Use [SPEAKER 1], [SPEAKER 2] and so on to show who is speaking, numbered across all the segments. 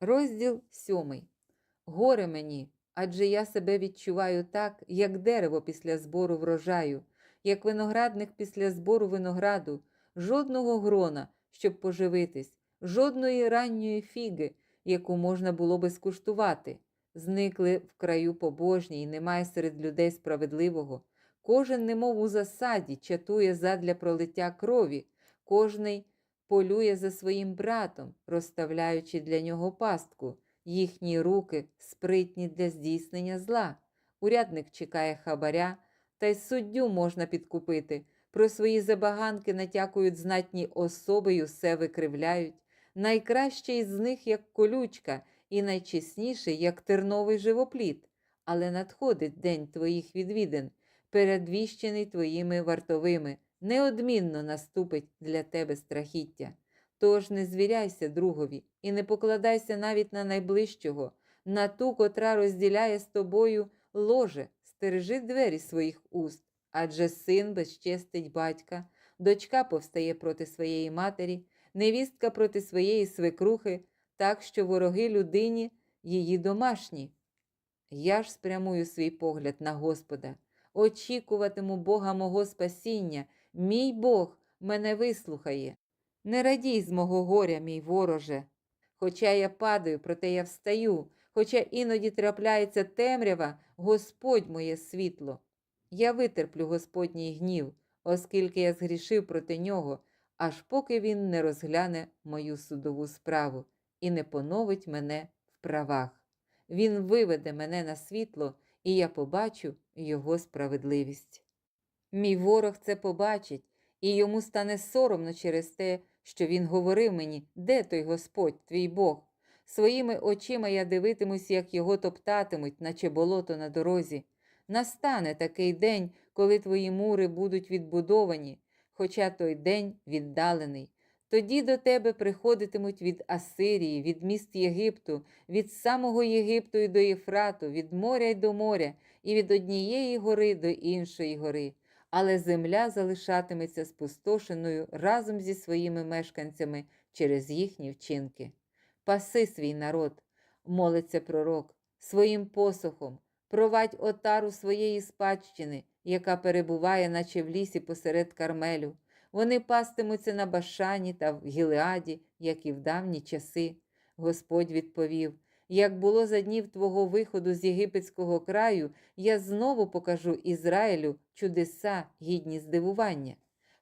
[SPEAKER 1] Розділ сьомий. Горе мені, адже я себе відчуваю так, як дерево після збору врожаю, як виноградник після збору винограду, жодного грона, щоб поживитись, жодної ранньої фіги, яку можна було би скуштувати. Зникли в краю побожні, і немає серед людей справедливого. Кожен, немов у засаді, чатує задля пролиття крові, кожний полює за своїм братом, розставляючи для нього пастку. Їхні руки спритні для здійснення зла. Урядник чекає хабаря, та й суддю можна підкупити. Про свої забаганки натякують знатні особи й усе викривляють. Найкраще із них як колючка, і найчесніший, як терновий живопліт. Але надходить день твоїх відвідин, передвіщений твоїми вартовими, неодмінно наступить для тебе страхіття. Тож не звіряйся другові і не покладайся навіть на найближчого, на ту, котра розділяє з тобою ложе, стережи двері своїх уст, адже син безчестить батька, дочка повстає проти своєї матері, невістка проти своєї свекрухи, так що вороги людині її домашні. Я ж спрямую свій погляд на Господа, очікуватиму Бога мого спасіння, мій Бог мене вислухає. Не радій з мого горя, мій вороже. Хоча я падаю, проте я встаю, хоча іноді трапляється темрява, Господь моє світло. Я витерплю Господній гнів, оскільки я згрішив проти нього, аж поки він не розгляне мою судову справу і не поновить мене в правах. Він виведе мене на світло, і я побачу його справедливість. Мій ворог це побачить, і йому стане соромно через те, що він говорив мені, де той Господь, твій Бог. Своїми очима я дивитимусь, як його топтатимуть, наче болото на дорозі. Настане такий день, коли твої мури будуть відбудовані, хоча той день віддалений. Тоді до тебе приходитимуть від Асирії, від міст Єгипту, від самого Єгипту і до Єфрату, від моря й до моря, і від однієї гори до іншої гори. Але земля залишатиметься спустошеною разом зі своїми мешканцями через їхні вчинки. Паси свій народ, молиться пророк, своїм посохом, провадь отару своєї спадщини, яка перебуває, наче в лісі посеред Кармелю. Вони пастимуться на Башані та в Гілеаді, як і в давні часи. Господь відповів: як було за днів твого виходу з єгипетського краю, я знову покажу Ізраїлю чудеса, гідні здивування.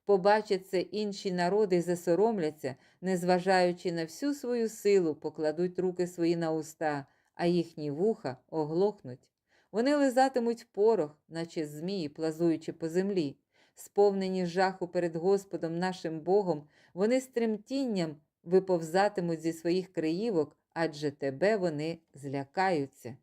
[SPEAKER 1] Побачать це інші народи засоромляться, незважаючи на всю свою силу, покладуть руки свої на уста, а їхні вуха оглохнуть. Вони лизатимуть порох, наче змії, плазуючи по землі. Сповнені жаху перед Господом нашим Богом, вони з тремтінням виповзатимуть зі своїх краївок, адже тебе вони злякаються.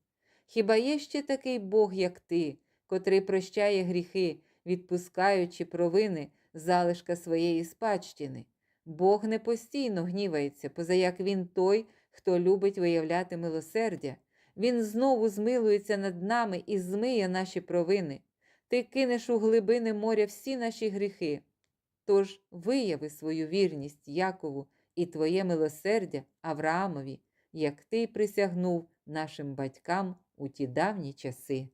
[SPEAKER 1] Хіба є ще такий Бог, як ти, котрий прощає гріхи, відпускаючи провини залишка своєї спадщини? Бог не постійно гнівається, позаяк він той, хто любить виявляти милосердя. Він знову змилується над нами і змиє наші провини. Ти кинеш у глибини моря всі наші гріхи. Тож вияви свою вірність Якову і твоє милосердя Авраамові, як ти присягнув нашим батькам у ті давні часи.